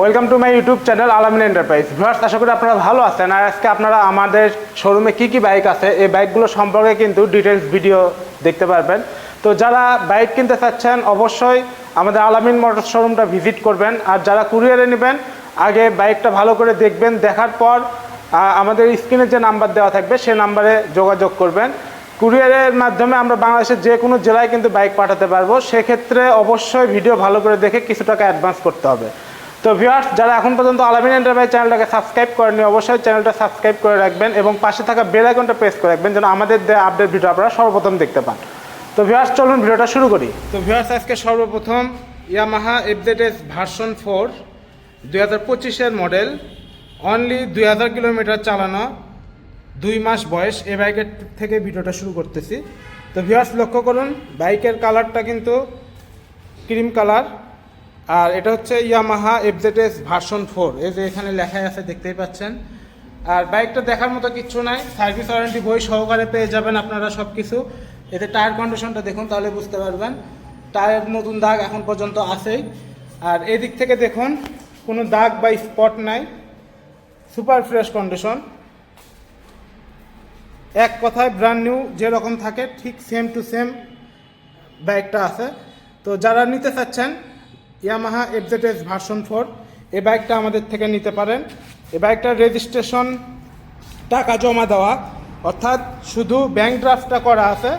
welcome to my YouTube channel Alamin enterprise viewers আশা করি আপনারা ভালো আছেন। আর আজকে আপনারা আমাদের শোরুমে কি কি বাইক আছে, এই বাইকগুলো সম্পর্কে কিন্তু ডিটেলস ভিডিও দেখতে পারবেন। তো যারা বাইক কিনতে চাচ্ছেন, অবশ্যই আমাদের আলামিন মোটর শোরুমটা ভিজিট করবেন। আর যারা কুরিয়ারে নেবেন, আগে বাইকটা ভালো করে দেখবেন। দেখার পর আমাদের স্ক্রিনে যে নাম্বার দেওয়া থাকবে, সে নাম্বারে যোগাযোগ করবেন। কুরিয়ারের মাধ্যমে আমরা বাংলাদেশের যে কোনো জেলায় কিন্তু বাইক পাঠাতে পারব। সেক্ষেত্রে অবশ্যই ভিডিও ভালো করে দেখে কিছু টাকা অ্যাডভান্স করতে হবে। তো ভিউয়ার্স যারা এখন পর্যন্ত আলামিন এন্টারপ্রাইজ চ্যানেলটাকে সাবস্ক্রাইব করেনি অবশ্যই চ্যানেলটা সাবস্ক্রাইব করে রাখবেন এবং পাশে থাকা বেল আইকনটা প্রেস করে রাখবেন যেন আমাদের দেওয়া আপডেট ভিডিও আপনারা সর্বপ্রথম দেখতে পান। তো ভিউয়ার্স চলুন ভিডিওটা শুরু করি। তো ভিউয়ার্স আজকে সর্বপ্রথম ইয়ামাহা এফজেডএস ভার্সন ফোর দুই হাজার পঁচিশের মডেল অনলি দুই হাজার কিলোমিটার চালানো, দুই মাস বয়স এ বাইকের থেকে ভিডিওটা শুরু করতেছি। তো ভিউয়ার্স লক্ষ্য করুন বাইকের কালারটা কিন্তু ক্রিম কালার আর এটা হচ্ছে ইয়ামাহা এফজেডএস ভার্সন ফোর এই যে এখানে লেখাই আছে, দেখতেই পাচ্ছেন। আর বাইকটা দেখার মতো কিচ্ছু নাই। সার্ভিস ওয়ারেন্টি বই সহকারে পেয়ে যাবেন আপনারা সব কিছু এতে টায়ার কন্ডিশনটা দেখুন, তাহলে বুঝতে পারবেন। টায়ার নতুন দাগ এখন পর্যন্ত আছেই। আর এদিক থেকে দেখুন, কোনো দাগ বা স্পট নাই। সুপার ফ্রেশ কন্ডিশন এক কথায় ব্র্যান্ড নিউ যেরকম থাকে, ঠিক সেম টু সেম বাইকটা আছে। তো যারা নিতে চাচ্ছেন ইয়ামাহা এফজেডএস ভার্সন ফোর এ বাইকটা আমাদের থেকে নিতে পারেন। এ বাইকটার রেজিস্ট্রেশন টাকা জমা দেওয়া। অর্থাৎ শুধু ব্যাংক ড্রাফটটা করা আছে।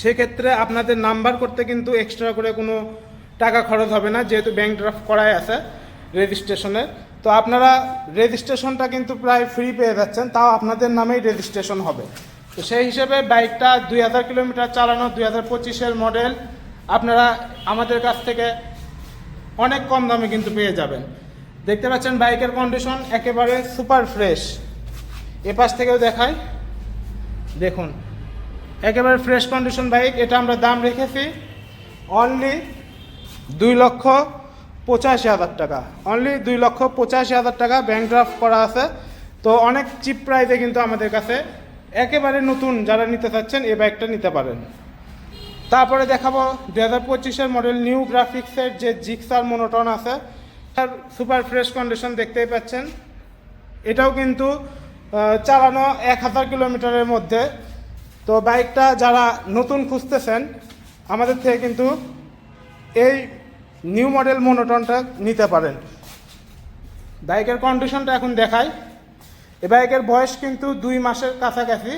সেক্ষেত্রে আপনাদের নাম্বার করতে কিন্তু এক্সট্রা করে কোনো টাকা খরচ হবে না, যেহেতু ব্যাংক ড্রাফট করাই আছে রেজিস্ট্রেশনের তো আপনারা রেজিস্ট্রেশনটা কিন্তু প্রায় ফ্রি পেয়ে যাচ্ছেন, তাও আপনাদের নামেই রেজিস্ট্রেশন হবে। তো সেই হিসেবে বাইকটা দুই হাজার কিলোমিটার চালানো, দুই হাজার পঁচিশের মডেল আপনারা আমাদের কাছ থেকে অনেক কম দামে কিন্তু পেয়ে যাবেন। দেখতে পাচ্ছেন বাইকের কন্ডিশন একেবারে সুপার ফ্রেশ এ পাশ থেকেও দেখায় দেখুন, একেবারে ফ্রেশ কন্ডিশন বাইক এটা আমরা দাম রেখেছি অনলি দুই লক্ষ পঁচাশি হাজার টাকা। অনলি দুই লক্ষ পঁচাশি হাজার টাকা ব্যাংক ড্রাফট করা আছে। তো অনেক চিপ প্রাইসে কিন্তু আমাদের কাছে একেবারে নতুন যারা নিতে চাচ্ছেন, এই বাইকটা নিতে পারেন। তারপরে দেখাবো দু হাজার পঁচিশের মডেল নিউ গ্রাফিক্সের যে জিক্সার মোনোটন আছে তার সুপার ফ্রেশ কন্ডিশন দেখতেই পাচ্ছেন। এটাও কিন্তু চালানো এক হাজার কিলোমিটারের মধ্যে। তো বাইকটা যারা নতুন খুঁজতেছেন, আমাদের থেকে কিন্তু এই নিউ মডেল মোনোটনটা নিতে পারেন। বাইকের কন্ডিশনটা এখন দেখাই। এ বাইকের বয়স কিন্তু দুই মাসের কাছাকাছি।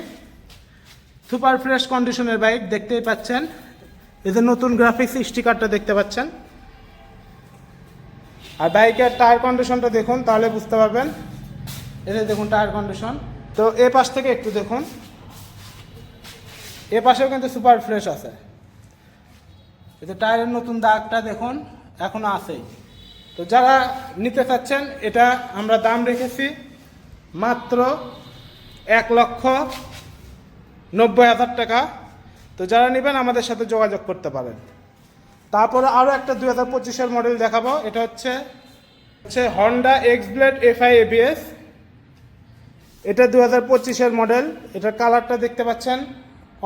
সুপার ফ্রেশ কন্ডিশনের বাইক দেখতেই পাচ্ছেন। এদের নতুন গ্রাফিক্স স্টিকারটা দেখতে পাচ্ছেন। আর বাইকের টায়ার কন্ডিশনটা দেখুন, তাহলে বুঝতে পারবেন। এদের দেখুন টায়ার কন্ডিশন তো এ পাশ থেকে একটু দেখুন। এ পাশেও কিন্তু সুপার ফ্রেশ আছে। এতে টায়ারের নতুন দাগটা দেখুন, এখনও আছেই। তো যারা নিতে চাচ্ছেন, এটা আমরা দাম রেখেছি মাত্র এক লক্ষ নব্বই হাজার টাকা। তো যারা নেবেন আমাদের সাথে যোগাযোগ করতে পারেন। তারপরে আরও একটা দুই হাজার পঁচিশের মডেল দেখাবো। এটা হচ্ছে হচ্ছে Honda X blade FI ABS এটা দু হাজার পঁচিশের মডেল এটার কালারটা দেখতে পাচ্ছেন।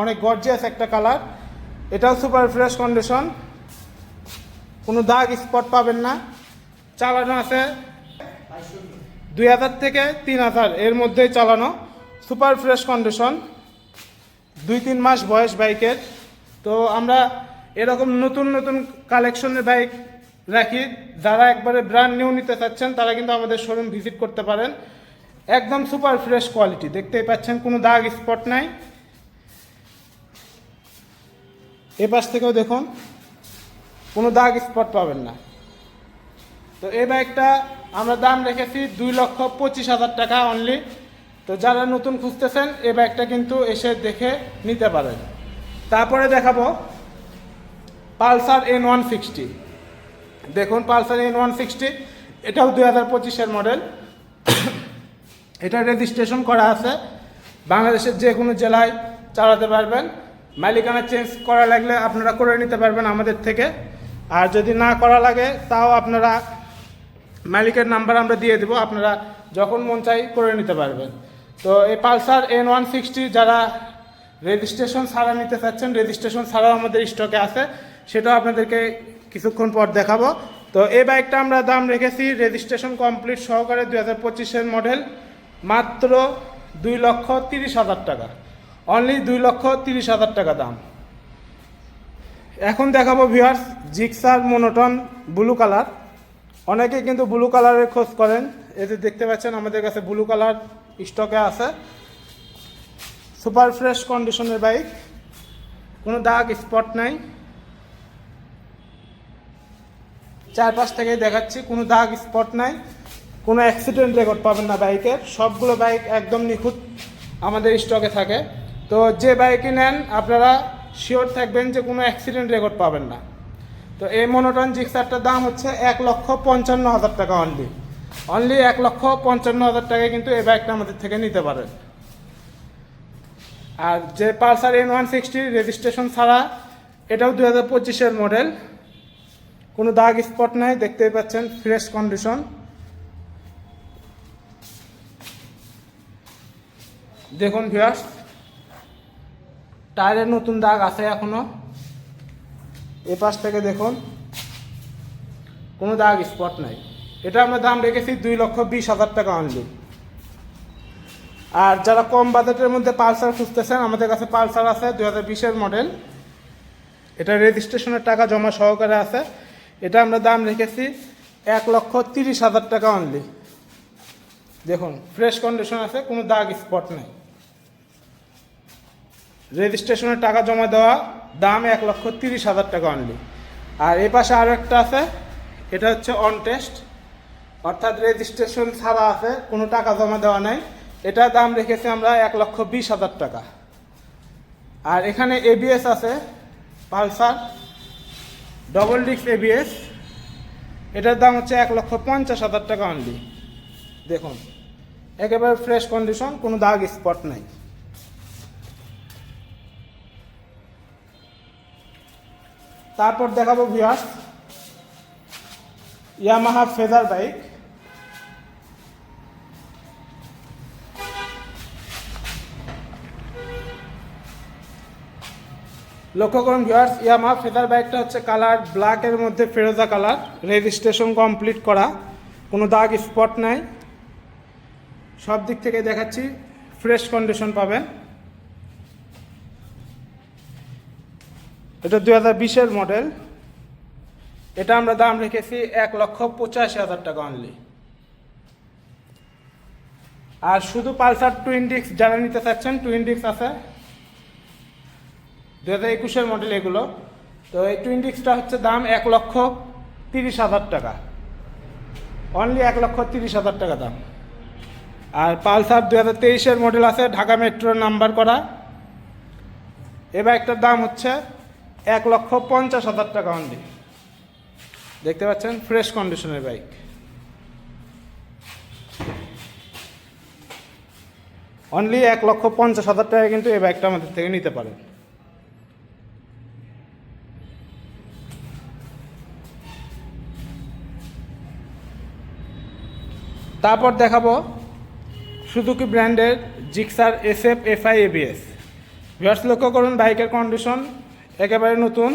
অনেক গর্জিয়াস একটা কালার এটাও সুপার ফ্রেশ কন্ডিশন কোনো দাগ স্পট পাবেন না। চালানো আছে দুই হাজার থেকে তিন হাজার এর মধ্যেই চালানো। সুপার ফ্রেশ কন্ডিশন দুই তিন মাস বয়স বাইকের। তো আমরা এরকম নতুন নতুন কালেকশনের বাইক রাখি। যারা একবারে ব্র্যান্ড নিউ নিতে চাচ্ছেন, তারা কিন্তু আমাদের শোরুম ভিজিট করতে পারেন। একদম সুপার ফ্রেশ কোয়ালিটি দেখতেই পাচ্ছেন, কোনো দাগ স্পট নাই। এ পাশ থেকেও দেখুন, কোনো দাগ স্পট পাবেন না। তো এই বাইকটা আমরা দাম রেখেছি দুই লক্ষ পঁচিশ হাজার টাকা অনলি তো যারা নতুন খুঁজতেছেন এই ব্যাগটা কিন্তু এসে দেখে নিতে পারেন। তারপরে দেখাবো পালসার এন ওয়ান সিক্সটি দেখুন পালসার এন ওয়ান সিক্সটি এটাও দুই হাজার পঁচিশের মডেল। এটা রেজিস্ট্রেশন করা আছে। বাংলাদেশের যে কোনো জেলায় চালাতে পারবেন। মালিকানা চেঞ্জ করা লাগলে আপনারা করে নিতে পারবেন আমাদের থেকে। আর যদি না করা লাগে, তাও আপনারা মালিকের নাম্বার আমরা দিয়ে দেবো। আপনারা যখন মন চাই করে নিতে পারবেন। তো এই পালসার এন ওয়ান সিক্সটি যারা রেজিস্ট্রেশন ছাড়া নিতে চাচ্ছেন রেজিস্ট্রেশন ছাড়াও আমাদের স্টকে আছে, সেটাও আপনাদেরকে কিছুক্ষণ পর দেখাবো। তো এই বাইকটা আমরা দাম রেখেছি রেজিস্ট্রেশন কমপ্লিট সহকারে দুই হাজার পঁচিশের মডেল মাত্র দুই লক্ষ তিরিশ হাজার টাকা। অনলি দুই লক্ষ তিরিশ হাজার টাকা দাম। এখন দেখাবো viewers Gixxer monotone blue colour অনেকে কিন্তু ব্লু কালারের খোঁজ করেন। এতে দেখতে পাচ্ছেন, আমাদের কাছে ব্লু কালার স্টকে আছে। সুপার ফ্রেশ কন্ডিশনের বাইক। কোনো দাগ, স্পট নাই। চারপাশ থেকেই দেখাচ্ছি, কোনো দাগ, স্পট নাই। কোনো অ্যাক্সিডেন্ট রেকর্ড পাবেন না বাইকের। সবগুলো বাইক একদম নিখুঁত আমাদের স্টকে থাকে। তো যে বাইকই নেন, আপনারা শিওর থাকবেন যে কোনো অ্যাক্সিডেন্ট রেকর্ড পাবেন না। তো এই মনোটন জিক্সারটার দাম হচ্ছে এক লক্ষ পঞ্চান্ন হাজার টাকা অনলি অনলি এক লক্ষ পঞ্চান্ন হাজার টাকায় কিন্তু এই বাইকটা আমাদের থেকে নিতে পারেন আর যে Pulsar N one sixty registration ছাড়া, এটাও দু হাজার পঁচিশের মডেল কোনো দাগ স্পট নাই, দেখতেই পাচ্ছেন ফ্রেশ কন্ডিশন দেখুন ভিউয়ার্স টায়ারের নতুন দাগ আছে এখনও। এ পাশ থেকে দেখুন, কোনো দাগ স্পট নাই। এটা আমরা দাম রেখেছি দুই লক্ষ বিশ হাজার টাকা অনলি আর যারা কম বাজেটের মধ্যে পালসার খুঁজতেছেন, আমাদের কাছে পালসার আছে, দুই হাজার বিশের মডেল। এটা রেজিস্ট্রেশনের টাকা জমা সহকারে আছে। এটা আমরা দাম রেখেছি এক লক্ষ তিরিশ হাজার টাকা অনলি দেখুন ফ্রেশ কন্ডিশন আছে, কোনো দাগ স্পট নেই। রেজিস্ট্রেশনের টাকা জমা দেওয়া দাম এক লক্ষ তিরিশ হাজার টাকা অনলি আর এ পাশে আরও একটা আছে, এটা হচ্ছে অন টেস্ট অর্থাৎ রেজিস্ট্রেশন ছাড়া আছে, কোনো টাকা জমা দেওয়া নাই। এটা দাম রেখেছি আমরা এক লক্ষ বিশ হাজার টাকা। আর এখানে এবিএস আছে, পালসার ডবল ডিস্ক এবিএস এটার দাম হচ্ছে এক লক্ষ পঞ্চাশ হাজার টাকা অনলি দেখুন, একেবারে ফ্রেশ কন্ডিশন কোনো দাগ স্পট নাই। তারপর দেখাবো ভিউয়ার্স ইয়ামাহা ফেজার বাইক লক্ষ্য করুন ভিউয়ার্স ইয়ামাহা ফেজার বাইকটা হচ্ছে কালার ব্ল্যাকের মধ্যে ফেরোজা কালার রেজিস্ট্রেশন কমপ্লিট করা, কোনো দাগ স্পট নাই। সব দিক থেকে দেখাচ্ছি ফ্রেশ কন্ডিশন পাবেন। এটা দু হাজার বিশের মডেল এটা আমরা দাম রেখেছি এক লক্ষ পঁচাশি হাজার টাকা অনলি আর শুধু পালসার টুইন ডিক্স যারা নিতে চাচ্ছেন টুইন ডিক্স আছে। দু হাজার একুশের মডেল এগুলো। তো এই টুইন ডিক্সটা হচ্ছে দাম এক লক্ষ তিরিশ হাজার টাকা। অনলি এক লক্ষ তিরিশ হাজার টাকা দাম। আর পালসার দু হাজার তেইশের মডেল আছে, ঢাকা মেট্রোর নাম্বার করা। এ বাইকটার দাম হচ্ছে এক লক্ষ পঞ্চাশ হাজার টাকা অনলি দেখতে পাচ্ছেন? ফ্রেশ কন্ডিশনের বাইক অনলি এক লক্ষ পঞ্চাশ হাজার টাকা কিন্তু এই বাইকটা আমাদের থেকে নিতে পারেন। তারপর দেখাবো সুজুকি ব্র্যান্ডের Gixxer S F F I ABS viewers লক্ষ্য করুন বাইকের কন্ডিশন একেবারে নতুন,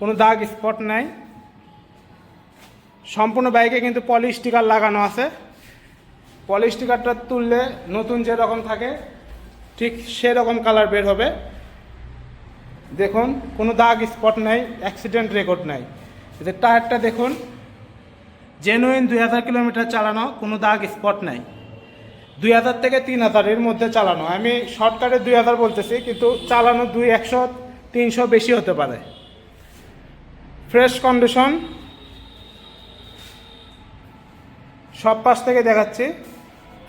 কোনো দাগ স্পট নাই। সম্পূর্ণ বাইকে কিন্তু পলি স্টিকার লাগানো আছে। পলি স্টিকারটা তুললে নতুন যেরকম থাকে, ঠিক সেরকম কালার বের হবে। দেখুন, কোনো দাগ স্পট নাই অ্যাক্সিডেন্ট রেকর্ড নাই। এতে টায়ারটা দেখুন জেনুইন দুই হাজার কিলোমিটার চালানো, কোনো দাগ স্পট নাই। দুই হাজার থেকে তিন হাজার এর মধ্যে চালানো। আমি শর্টকাটে দুই হাজার বলতেছি, কিন্তু চালানো দুই একশো, তিনশো বেশি হতে পারে। ফ্রেশ কন্ডিশন সব পাশ থেকে দেখাচ্ছি।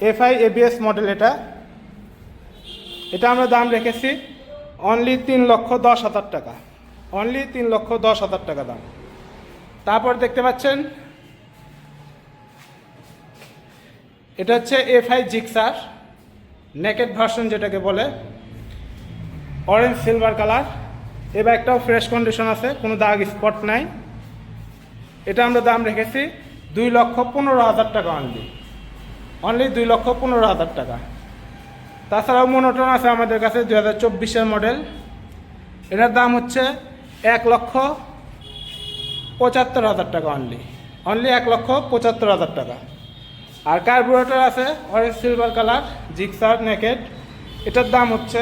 এফআই এবিএস মডেল এটা। এটা আমরা দাম রেখেছি অনলি তিন লক্ষ দশ হাজার টাকা। অনলি তিন লক্ষ দশ হাজার টাকা দাম। তারপর দেখতে পাচ্ছেন, এটা হচ্ছে F I Gixxer naked version যেটাকে বলে। অরেঞ্জ সিলভার কালার এই ব্যাগটাও ফ্রেশ কন্ডিশন আছে, কোনো দাগ স্পট নাই। এটা আমরা দাম রেখেছি দুই লক্ষ পনেরো হাজার টাকা অনলি অনলি দুই লক্ষ পনেরো হাজার টাকা। তাছাড়াও মনোটন আছে আমাদের কাছে দু হাজার চব্বিশের মডেল এটার দাম হচ্ছে এক লক্ষ পঁচাত্তর হাজার টাকা অনলি অনলি এক লক্ষ পঁচাত্তর হাজার টাকা। আর কার্বোরেটর আছে orange silver colour Gixxer naked এটার দাম হচ্ছে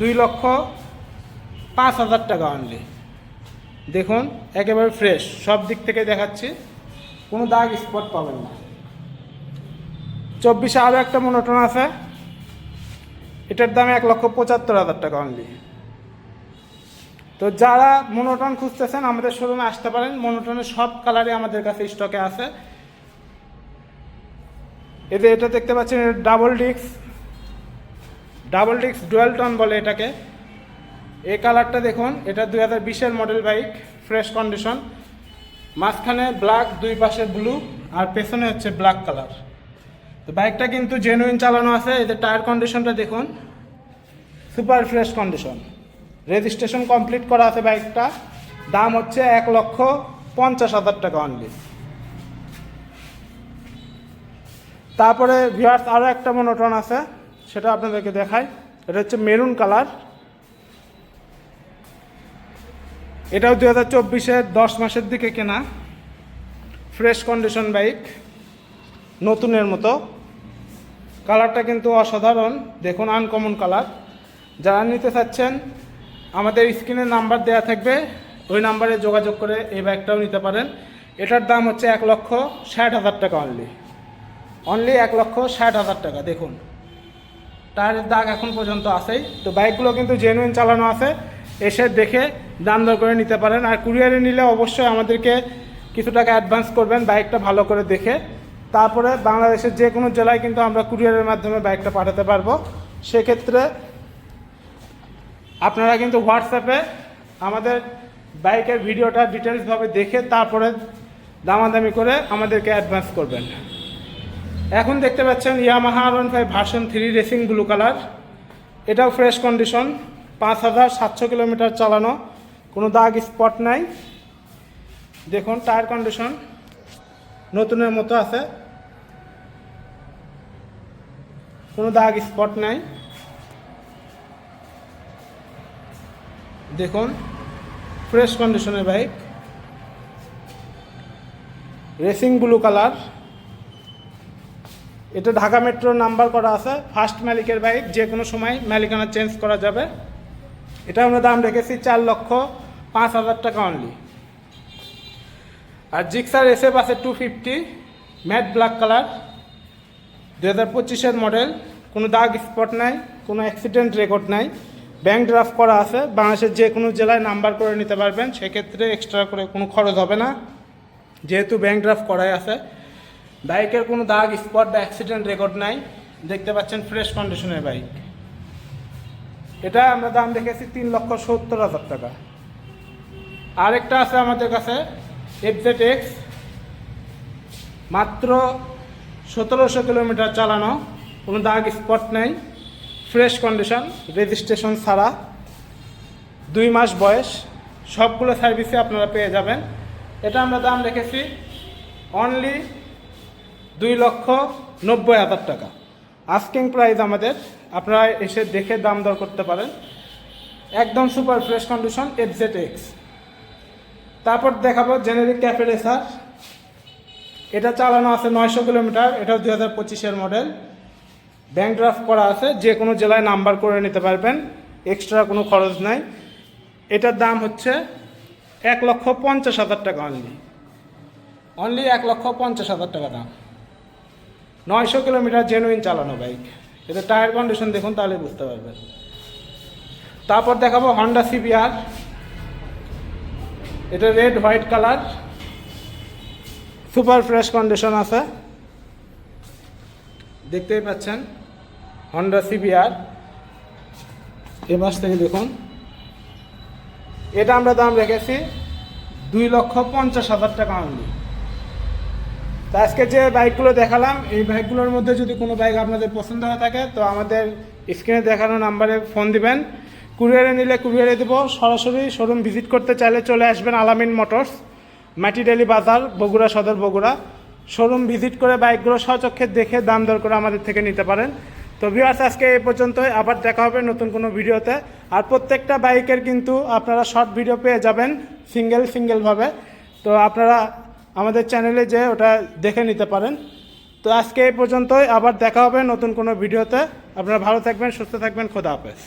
দুই লক্ষ পাঁচ হাজার টাকা অনলি দেখুন, একেবারে ফ্রেশ সব দিক থেকে দেখাচ্ছি। কোনো দাগ স্পট পাবেন না। চব্বিশে আরও একটা মনোটন আছে। এটার দাম এক লক্ষ পঁচাত্তর হাজার টাকা অনলি তো যারা মনোটন খুঁজতেছেন, আমাদের শোরুমে আসতে পারেন। মনোটনের সব কালারই আমাদের কাছে স্টকে আছে। এতে এটা দেখতে পাচ্ছেন ডাবল ডিক্স ডাবল ডিক্স ডুয়েল টন বলে এটাকে। এই কালারটা দেখুন, এটা দুই হাজার বিশের মডেল বাইক ফ্রেশ কন্ডিশন মাঝখানে ব্ল্যাক দুই পাশে ব্লু আর পেছনে হচ্ছে ব্ল্যাক কালার তো বাইকটা কিন্তু জেনুইন চালানো আছে। এদের টায়ার কন্ডিশনটা দেখুন super fresh condition registration complete করা আছে বাইকটা দাম হচ্ছে এক লক্ষ পঞ্চাশ হাজার টাকা অনলি তারপরে ভিউয়ার্স আরও একটা মনোটন আছে, সেটা আপনাদেরকে দেখাই। এটা হচ্ছে মেরুন কালার এটাও দু হাজার চব্বিশের দশ মাসের দিকে কেনা। ফ্রেশ কন্ডিশন বাইক নতুনের মতো। কালারটা কিন্তু অসাধারণ, দেখুন আনকমন কালার যারা নিতে চাচ্ছেন, আমাদের স্ক্রিনে নাম্বার দেওয়া থাকবে, ওই নাম্বারে যোগাযোগ করে এই ব্যাগটাও নিতে পারেন। এটার দাম হচ্ছে এক লক্ষ ষাট হাজার টাকা অনলি অনলি এক লক্ষ ষাট হাজার টাকা, দেখুন। টায়ারের দাগ এখন পর্যন্ত আছেই। তো বাইকগুলো কিন্তু জেনুইন চালানো আছে। এসে দেখে দাম দর করে নিতে পারেন। আর কুরিয়ারে নিলে অবশ্যই আমাদেরকে কিছু টাকা অ্যাডভান্স করবেন বাইকটা ভালো করে দেখে। তারপরে বাংলাদেশের যে কোনো জেলায় কিন্তু আমরা কুরিয়ারের মাধ্যমে বাইকটা পাঠাতে পারব। সেক্ষেত্রে আপনারা কিন্তু হোয়াটসঅ্যাপে আমাদের বাইকের ভিডিওটা ডিটেলসভাবে দেখে তারপরে দামাদামি করে আমাদেরকে অ্যাডভান্স করবেন। এখন দেখতে পাচ্ছেন Yamaha R one five version three racing blue colour এটাও ফ্রেশ কন্ডিশন পাঁচ হাজার সাতশো কিলোমিটার চালানো, কোনো দাগ স্পট নাই। দেখুন টায়ার কন্ডিশন নতুনের মতো আছে। কোনো দাগ স্পট নাই। দেখুন ফ্রেশ কন্ডিশনের বাইক রেসিং ব্লু কালার এটা ঢাকা মেট্রোর নাম্বার করা আছে। ফার্স্ট মালিকের বাইক যে কোনো সময় মালিকানা চেঞ্জ করা যাবে। এটা আমরা দাম রেখেছি চার লক্ষ পাঁচ হাজার টাকা অনলি আর জিক্সার এসএফ আছে two fifty matte black colour দু হাজার পঁচিশের মডেল কোনো দাগ স্পট নাই, কোনো অ্যাক্সিডেন্ট রেকর্ড নাই। ব্যাংক ড্রাফট করা আছে, বাংলাদেশের যে কোনো জেলায় নাম্বার করে নিতে পারবেন, সেক্ষেত্রে এক্সট্রা করে কোনো খরচ হবে না। যেহেতু ব্যাংক ড্রাফট করাই আছে, বাইকের কোনো দাগ স্পট বা অ্যাক্সিডেন্ট রেকর্ড নাই। দেখতে পাচ্ছেন ফ্রেশ কন্ডিশনের বাইক। এটা আমরা দাম দেখেছি তিন লক্ষ সত্তর হাজার টাকা। আরেকটা আছে আমাদের কাছে এফজেড এক্স মাত্র সতেরোশো কিলোমিটার চালানো, কোনো দাগ স্পট নেই ফ্রেশ কন্ডিশন রেজিস্ট্রেশন ছাড়া, দুই মাস বয়স, সবগুলো সার্ভিসে আপনারা পেয়ে যাবেন। এটা আমরা দাম রেখেছি অনলি দুই লক্ষ নব্বই হাজার টাকা। আস্কিং প্রাইস আমাদের আপনারা এসে দেখে দাম দর করতে পারেন। একদম super fresh condition FZ X তারপর দেখাবো জেনেরিক ক্যাফে রেসার। এটা চালানো আছে নয়শো কিলোমিটার, এটাও দুই হাজার পঁচিশের মডেল। ব্যাংক ড্রাফট করা আছে, যে কোনো জেলায় নাম্বার করে নিতে পারবেন, এক্সট্রা কোনো খরচ নাই। এটার দাম হচ্ছে এক লক্ষ পঞ্চাশ হাজার টাকা অনলি অনলি এক লক্ষ পঞ্চাশ হাজার টাকা দাম। নয়শো কিলোমিটার জেনুইন চালানো বাইক এতে টায়ার কন্ডিশন দেখুন, তাহলে বুঝতে পারবেন। তারপর দেখাবো হন্ডা সিবিআর এটা red white colour super fresh condition আছে। দেখতেই পাচ্ছেন হন্ডা সিবিআর এ মাস থেকে দেখুন। এটা আমরা দাম রেখেছি দুই লক্ষ পঞ্চাশ হাজার টাকা অনলি তো আজকে যে বাইকগুলো দেখালাম, এই বাইকগুলোর মধ্যে যদি কোনো বাইক আপনাদের পছন্দ হয়ে থাকে, তো আমাদের স্ক্রিনে দেখানো নাম্বারে ফোন দিবেন। কুরিয়ারে নিলে কুরিয়ারে দেবো। সরাসরি শোরুম ভিজিট করতে চাইলে চলে আসবেন আলামিন মোটরস মাটিডালি বাজার, বগুড়া সদর বগুড়া। শোরুম ভিজিট করে বাইকগুলো সচক্ষে দেখে দাম দর করে আমাদের থেকে নিতে পারেন। তো ভিউয়ার্স আজকে এই পর্যন্তই। আবার দেখা হবে নতুন কোনো ভিডিওতে। আর প্রত্যেকটা বাইকের কিন্তু আপনারা শর্ট ভিডিও পেয়ে যাবেন সিঙ্গেল সিঙ্গেলভাবে তো আপনারা আমাদের চ্যানেলে যে ওটা দেখে নিতে পারেন। তো আজকে এই পর্যন্তই, আবার দেখা হবে নতুন কোনো ভিডিওতে। আপনারা ভালো থাকবেন, সুস্থ থাকবেন, খোদা হাফেজ।